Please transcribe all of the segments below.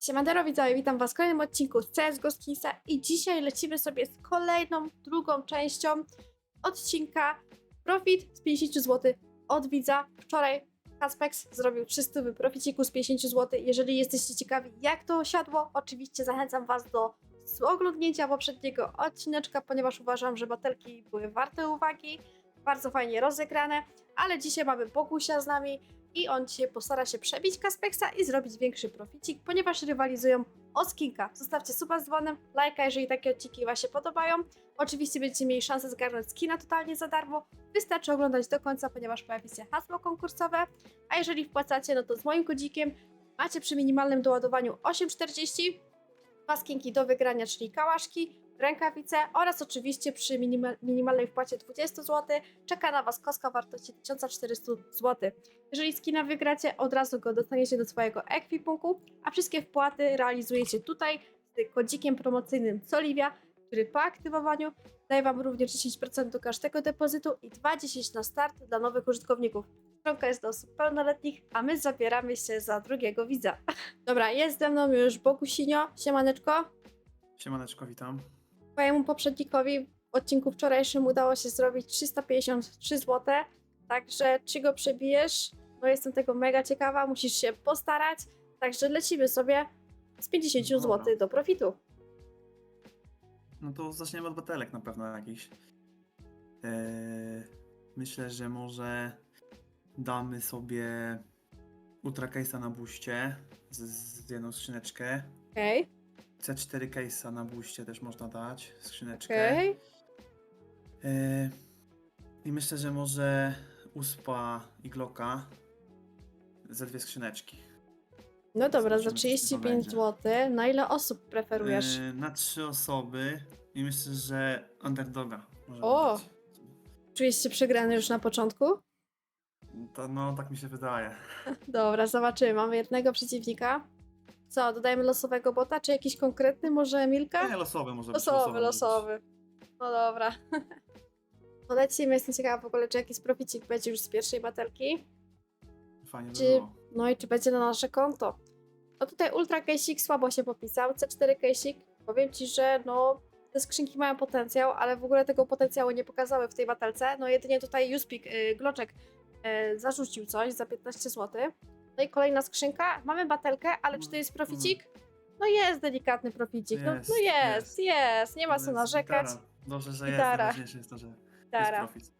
Siemandero widzowie, witam was w kolejnym odcinku z CSGO Skinsa i dzisiaj lecimy sobie z kolejną, drugą częścią odcinka Profit z 50 zł od widza. Wczoraj Caspex zrobił 300 proficiku z 50 zł. Jeżeli jesteście ciekawi jak to siadło, oczywiście zachęcam was do oglądnięcia poprzedniego odcineczka, ponieważ uważam, że batelki były warte uwagi, bardzo fajnie rozegrane, ale dzisiaj mamy Bogusia z nami, i on dzisiaj postara się przebić Kaspexa i zrobić większy proficik, ponieważ rywalizują o skinka. Zostawcie suba z dzwonem, lajka, jeżeli takie odcinki Wam się podobają. Oczywiście będziecie mieli szansę zgarnąć skina totalnie za darmo. Wystarczy oglądać do końca, ponieważ pojawi się hasło konkursowe. A jeżeli wpłacacie, no to z moim kodzikiem macie przy minimalnym doładowaniu 8,40 dwa skinki do wygrania, czyli kałaszki, rękawice oraz oczywiście przy minima- minimalnej wpłacie 20 zł czeka na Was kostka wartości 1400 zł. Jeżeli skina wygracie, od razu go dostaniecie do swojego ekwipunku, a wszystkie wpłaty realizujecie tutaj z kodzikiem promocyjnym Soliwia, który po aktywowaniu daje Wam również 10% do każdego depozytu i 2,10 na start dla nowych użytkowników. Stronka jest do osób pełnoletnich, a my zabieramy się za drugiego widza. Dobra, jest ze mną już Bogusinio, siemaneczko. Siemaneczko, witam. Twojemu poprzednikowi w odcinku wczorajszym udało się zrobić 353 zł, także czy go przebijesz? No jestem tego mega ciekawa, musisz się postarać, także lecimy sobie z 50 Dobra. zł do profitu. No to zaczniemy od batelek na pewno jakichś. Eee, myślę, że może damy sobie Ultra Case'a na buście z, z jedną skrzyneczkę. Okej, C4 Case'a na buście też można dać, skrzyneczkę. okej. Eee, I myślę, że może Uspa i Glocka ze dwie skrzyneczki. No dobra, za Zobaczymy, co to 35 będzie. zł. Na ile osób preferujesz? Eee, na trzy osoby i myślę, że Underdoga. może O! dać. Czujesz się przegrany już na początku? To, no, tak mi się wydaje. Dobra, zobaczymy. Mamy jednego przeciwnika. Co, dodajemy losowego bota, czy jakiś konkretny? Może Milka? Nie, losowy może. Losowy, być. losowy. No dobra. To lecimy, jestem ciekawa w ogóle, czy jakiś proficik będzie już z pierwszej batelki. Fajnie by Czy, było. no i czy będzie na nasze konto. No tutaj Ultra Case'ik słabo się popisał, C4 Case'ik, powiem Ci, że no te skrzynki mają potencjał, ale w ogóle tego potencjału nie pokazały w tej batelce. No jedynie tutaj Juspik, y, Gloczek y, zarzucił coś za 15 zł. No i kolejna skrzynka, mamy batelkę, ale czy to jest proficik? No jest delikatny proficik, no, Jest, no jest, jest, nie ma co jest narzekać. Gitara. Dobrze, że Gitara. jest. Najważniejsze jest to, że Dara. jest profit.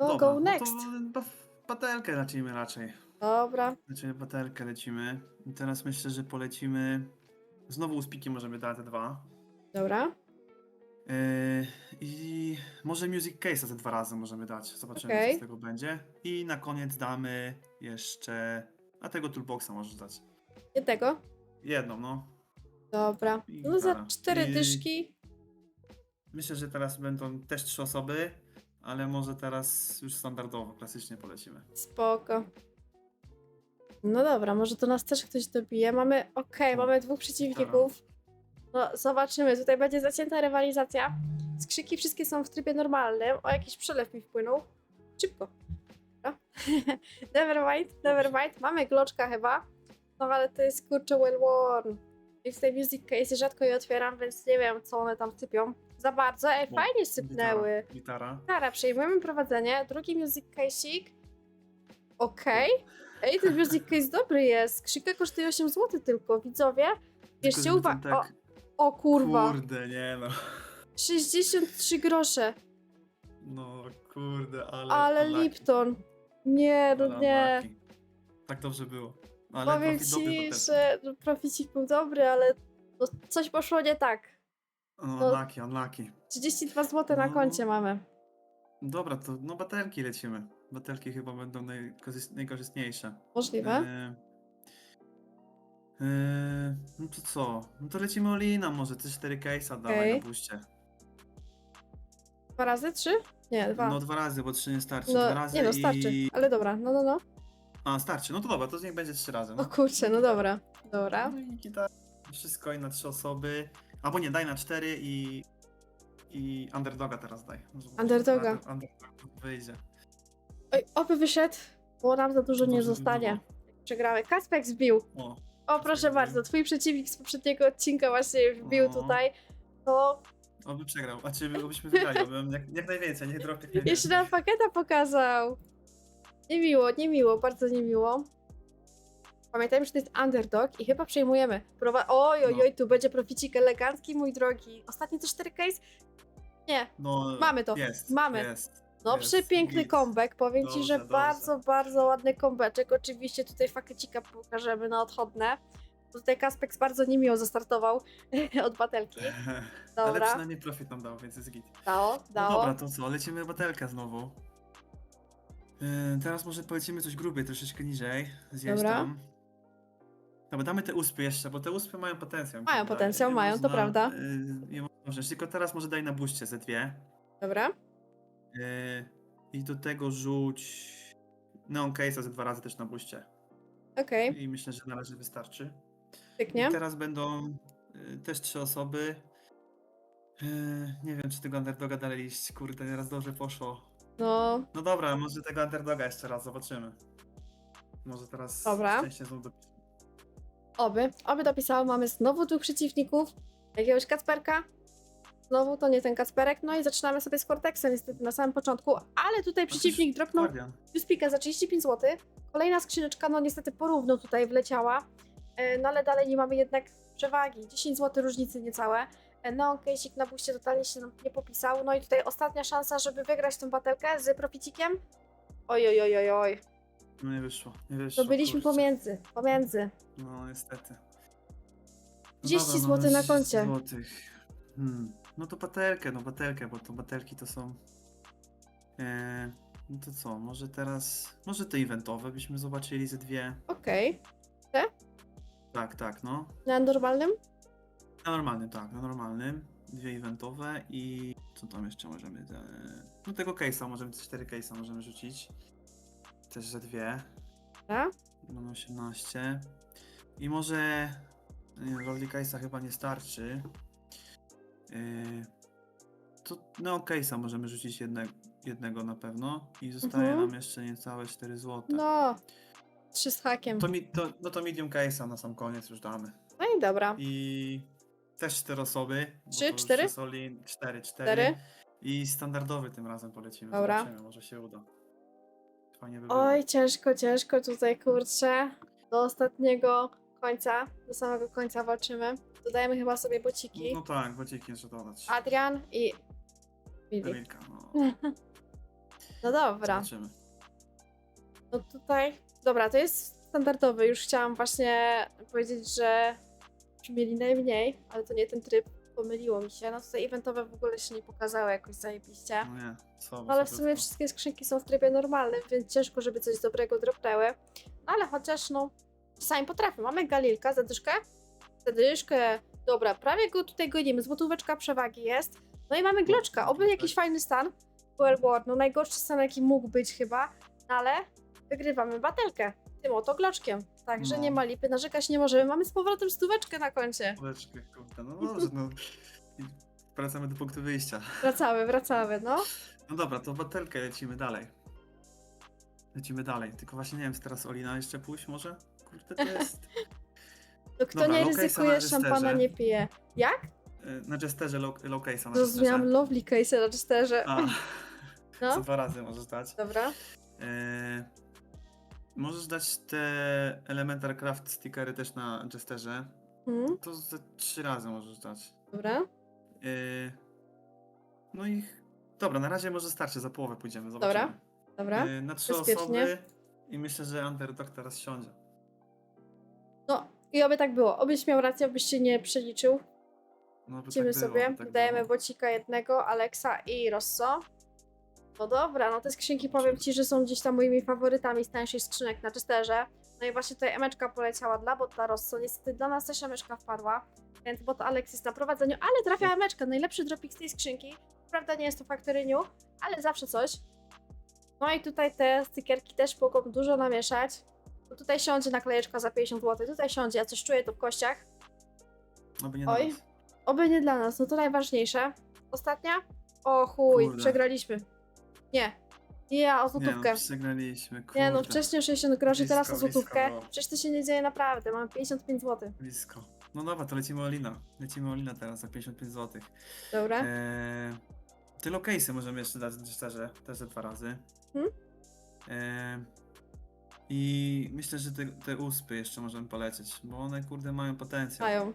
No Dobra, go next. No to ba- batelkę lecimy raczej. Dobra, Znaczy batelkę lecimy. I teraz myślę, że polecimy... Znowu uspiki możemy dać te dwa. dobra. Yy, I może Music Case'a te dwa razy możemy dać. Zobaczymy, Okej. co z tego będzie. I na koniec damy jeszcze... A tego toolboxa możesz dać. Jednego. Jedną, no. Dobra. I No za gitara. cztery I- dyszki. Myślę, że teraz będą też trzy osoby, ale może teraz już standardowo, klasycznie polecimy. Spoko. No dobra, może to nas też ktoś dobije. Mamy, okej, mamy dwóch przeciwników. No zobaczymy, tutaj będzie zacięta rywalizacja. Skrzyki wszystkie są w trybie normalnym. O, jakiś przelew mi wpłynął. Szybko. Dobra. nevermind, nevermind. Mamy gloczka chyba. No ale to jest kurczę well worn. I w tej music case rzadko je otwieram, więc nie wiem co one tam sypią. Za bardzo. Ej, O, fajnie sypnęły. Gitara. gitara. Przejmujemy prowadzenie. Drugi music case'ik. Okej. Ej, ten music case dobry jest. Krzyka kosztuje 8 zł tylko, widzowie. Tylko, Bierzcie żeby uwagę. ten O, tak- o kurwa. Kurde, nie no. 63 grosze. No kurde, ale... Ale. Lipton. Nie, no Ale nie. Tak dobrze było. Ale Powiem profit dobry ci, też. że no, proficik był dobry, ale no, coś poszło nie tak. No, to- unlucky, unlucky. 32 zł na No. koncie mamy. Dobra, to no batelki lecimy. Batelki chyba będą najkorzys- najkorzystniejsze. Możliwe. Eee, eee, no to co? No to lecimy Olina może, te 4 case'a dawaj Okej. na buście. Dwa razy? Trzy? Nie, dwa. No dwa razy, bo trzy nie starczy. No, dwa razy nie no, starczy. i... Ale dobra, no, no, no. A, starczy, no to dobra, to niech będzie trzy razy. O No, kurczę, no dobra. Dobra. no i gitara. Wszystko i na trzy osoby. Albo nie, daj na cztery i... I underdoga teraz daj. No, żeby- Underdoga. Under- Underdog wyjdzie. Oj, oby wyszedł, bo nam za dużo nie by zostanie. było. Przegramy. Kaspek zbił. O, O, proszę bardzo, twój przeciwnik z poprzedniego odcinka właśnie wbił No. tutaj. To Oby przegrał, a czy obyśmy wygrali, obym jak, jak najwięcej, niech drop jak jeszcze najwięcej. nam pakieta pokazał. Niemiło, niemiło, bardzo niemiło. Pamiętajmy, że to jest underdog i chyba przejmujemy. Prowa oj, oj, No. oj, tu będzie proficik elegancki, mój drogi. Ostatni to 4 case? Nie, No, Mamy to, Jest, mamy. Jest, no jest, przepiękny git. comeback. Powiem ci, że Dobrze, bardzo, bardzo ładny comeback. Oczywiście tutaj fakecika pokażemy na odchodne. Tutaj Kaspex bardzo niemiło zastartował od batelki. Ale Dobra, przynajmniej profit nam dał, więc jest git. dało, No dało. dobra, to co, lecimy batelkę znowu. Yy, teraz może polecimy coś grubiej, troszeczkę niżej. Zjeść Dobra. tam. Dobra, damy te uspy jeszcze, bo te uspy mają potencjał. Mają potencjał, mają, to prawda. Yy, można wziąć, tylko teraz może daj na buście ze dwie. Dobra, Yy, I do tego rzuć Neon Case'a ze dwa razy też na buście. okej, I myślę, że na razie wystarczy. pięknie. I teraz będą y, też trzy osoby. Y, nie wiem, czy tego underdoga dalej iść. Kurde, teraz dobrze poszło. No, No dobra, może tego underdoga jeszcze raz zobaczymy. Może teraz Dobra. szczęście znów dopiszę. Oby, oby dopisało. Mamy znowu dwóch przeciwników. Jakiegoś Kacperka. Znowu to nie ten Kacperek. No i zaczynamy sobie z Cortexem niestety na samym początku. Ale tutaj przeciwnik dropnął Guardian. Juspika za 35 zł. Kolejna skrzyneczka, no niestety porówno tutaj wleciała. E, No ale dalej nie mamy jednak przewagi. 10 zł różnicy niecałe. E, No, Casey na buście totalnie się nam nie popisał. No i tutaj ostatnia szansa, żeby wygrać tę batelkę z Proficikiem. Oj, oj, oj, oj, oj. No nie wyszło, nie wyszło. To byliśmy kurczę. pomiędzy, pomiędzy. No niestety. 30 dobra, złotych na 30 koncie. złotych. Hmm. No to batelkę, no batelkę, bo to batelki to są... E, no to co, może teraz... Może te eventowe byśmy zobaczyli ze dwie. Okej. Tak, tak, no. Na normalnym? Na normalnym, tak, na normalnym. Dwie eventowe i co tam jeszcze możemy. e, No tego case'a możemy, cztery case'a możemy rzucić. Też ze dwie. Dobra. Mamy 18. I może. Nie, Lovely case'a chyba nie starczy. Yy, to no case'a możemy rzucić jedne, jednego na pewno. I zostaje Mhm. nam jeszcze niecałe 4 zł. No. Trzy z hakiem. To, mi, to, no to medium case'a na sam koniec już damy. No i dobra. I też cztery osoby. bo Trzy, to już cztery? jest Oli, cztery, cztery. Cztery. I standardowy tym razem polecimy. Dobra. Zobaczymy, może się uda. Fajnie by było. Oj, ciężko, ciężko tutaj, kurczę. Do ostatniego końca, do samego końca walczymy. Dodajemy chyba sobie bociki. No tak, bociki jeszcze dodać. Adrian i Billy. Emilka, no. No dobra, Zobaczymy. no tutaj, dobra, to jest standardowy. Już chciałam właśnie powiedzieć, że mieli najmniej, ale to nie ten tryb. Pomyliło mi się. No tutaj eventowe w ogóle się nie pokazały jakoś zajebiście. No nie, słabo. Ale w słabo sumie wszystkie skrzynki są w trybie normalnym, więc ciężko, żeby coś dobrego dropnęły. No ale chociaż no, czasami potrafię. Mamy Galilka, zadyszkę, zadyszkę. Dobra, prawie go tutaj gonimy. Złotóweczka przewagi jest. No i mamy Gloczka. Oby jakiś fajny stan. Well War, no najgorszy stan jaki mógł być chyba, no ale wygrywamy batelkę tym oto Gloczkiem. Także No. nie ma lipy, narzekać nie możemy. Mamy z powrotem stóweczkę na koncie. Kuleczkę, kurde, no dobrze, no. Wracamy do punktu wyjścia. Wracamy, wracamy, no. No dobra, to batelkę lecimy dalej. Lecimy dalej. Tylko właśnie nie wiem, czy teraz Olina jeszcze pójść może? Kurde, to jest... To kto Dobra, nie ryzykuje, na szampana Jesterze. nie pije. Jak? y, Na Jesterze low, low case'a na Zrozumiałam Jesterze. lovely case na Jesterze. A, No, co dwa razy możesz dać. dobra. E, możesz dać te Elemental Craft stickery też na Jesterze. Mhm, To ze trzy razy możesz dać. dobra. Yy, no i dobra, na razie może starczy, za połowę pójdziemy, zobaczymy. Dobra. Yy, na trzy bezpiecznie. osoby i myślę, że Underdog teraz siądzie. No i oby tak było. Obyś miał rację, obyś się nie przeliczył. No, by tak było, sobie, by tak dajemy było. bocika jednego, Alexa i Rosso. No dobra, no te skrzynki powiem ci, że są gdzieś tam moimi faworytami z tańszych skrzynek na czysterze. No i właśnie tutaj emeczka poleciała dla bota Rosso. Niestety dla nas też emeczka wpadła, więc bot Alex jest na prowadzeniu, ale trafia emeczka, najlepszy dropik z tej skrzynki. Prawda nie jest to Factory New, ale zawsze coś. No i tutaj te stykierki też mogą dużo namieszać. Bo tutaj siądzie naklejeczka za 50 zł, tutaj siądzie, ja coś czuję to w kościach. No by nie Oj. Oby nie dla nas, no to najważniejsze. Ostatnia? O chuj, Kurde. przegraliśmy. Nie. Ja, o Nie złotówkę. no, przegraliśmy, kurde. Nie no, wcześniej 60 groszy, teraz o Blisko, blisko złotówkę. było. Przecież to się nie dzieje naprawdę, mam 55 zł. Blisko. No dobra, to lecimy Olina. Lecimy Olina teraz za 55 zł. Dobra. Eee, tyle case'y możemy jeszcze dać szczerze, też ze dwa razy. Hmm? Eee, I myślę, że te, te uspy jeszcze możemy polecieć, bo one kurde mają potencjał. Mają.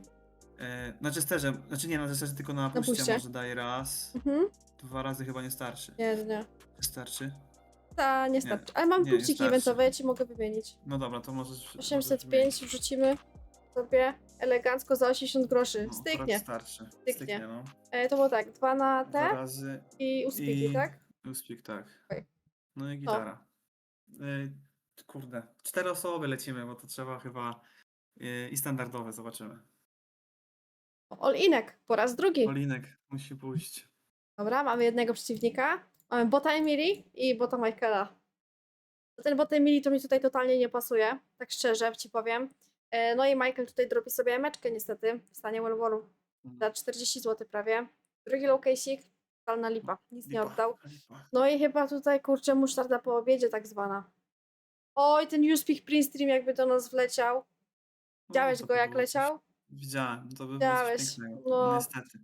Eee, na Jesterze, znaczy nie na Jesterze, tylko na puście, puście. może daje raz. Mhm. Dwa razy chyba nie starczy. Nie, nie. Starczy? Ta, nie starczy. Ale mam nie, nie punkciki starczy. eventowe, ja ci mogę wymienić. No dobra, to możesz... możesz 805 wrzucimy sobie elegancko za 80 groszy. No, akurat Styknie. starczy. Styknie. Styknie, no. E, to było tak, dwa na Dwa te razy i uspiki, i- tak? Uspik, tak. Okej. No i gitara. Y, kurde, cztery osoby lecimy, bo to trzeba chyba y, i standardowe zobaczymy. All-inek, po raz drugi. Polinek musi pójść. Dobra, mamy jednego przeciwnika. Mamy bota Emily i bota Michaela. Ten bot Emily to mi tutaj totalnie nie pasuje, tak szczerze ci powiem. E, No i Michael tutaj drobi sobie emeczkę niestety w stanie Wallwallu za 40 zł prawie. Drugi low case'ik, totalna lipa, nic nie Lipa, oddał. lipa. No i chyba tutaj kurczę musztarda po obiedzie tak zwana. Oj, ten Uspich Prince Stream jakby do nas wleciał. Widziałeś No, to go by jak było coś- leciał? Widziałem, to by było Widziałeś, coś pięknego. no. Niestety.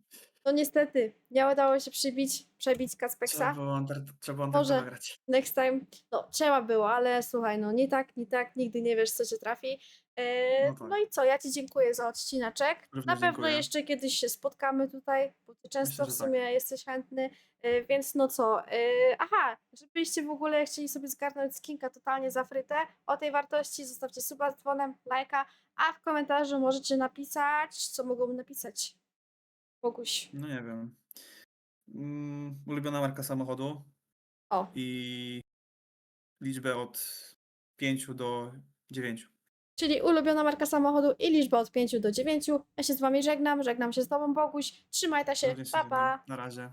No niestety, nie udało się przybić, przebić Trzeba Kaspeksa. było, trzeba było Może. underdoga grać. Next time, no trzeba było, ale słuchaj, no nie tak, nie tak, nigdy nie wiesz co cię trafi. E, No no, tak. i co, ja ci dziękuję za odcineczek. Również Na pewno dziękuję. jeszcze kiedyś się spotkamy tutaj, bo ty często Myślę, w że tak. sumie jesteś chętny, e, więc no co, e, aha, żebyście w ogóle chcieli sobie zgarnąć skinka totalnie za frytę, o tej wartości zostawcie suba z dzwonem, lajka, a w komentarzu możecie napisać, co mogą napisać. Boguś. No nie wiem. Mm, ulubiona marka samochodu O, i liczbę od 5 do 9. czyli ulubiona marka samochodu i liczba od 5 do 9. Ja się z wami żegnam, żegnam się z tobą Boguś. Trzymajcie się, Również się pa pa! Na razie.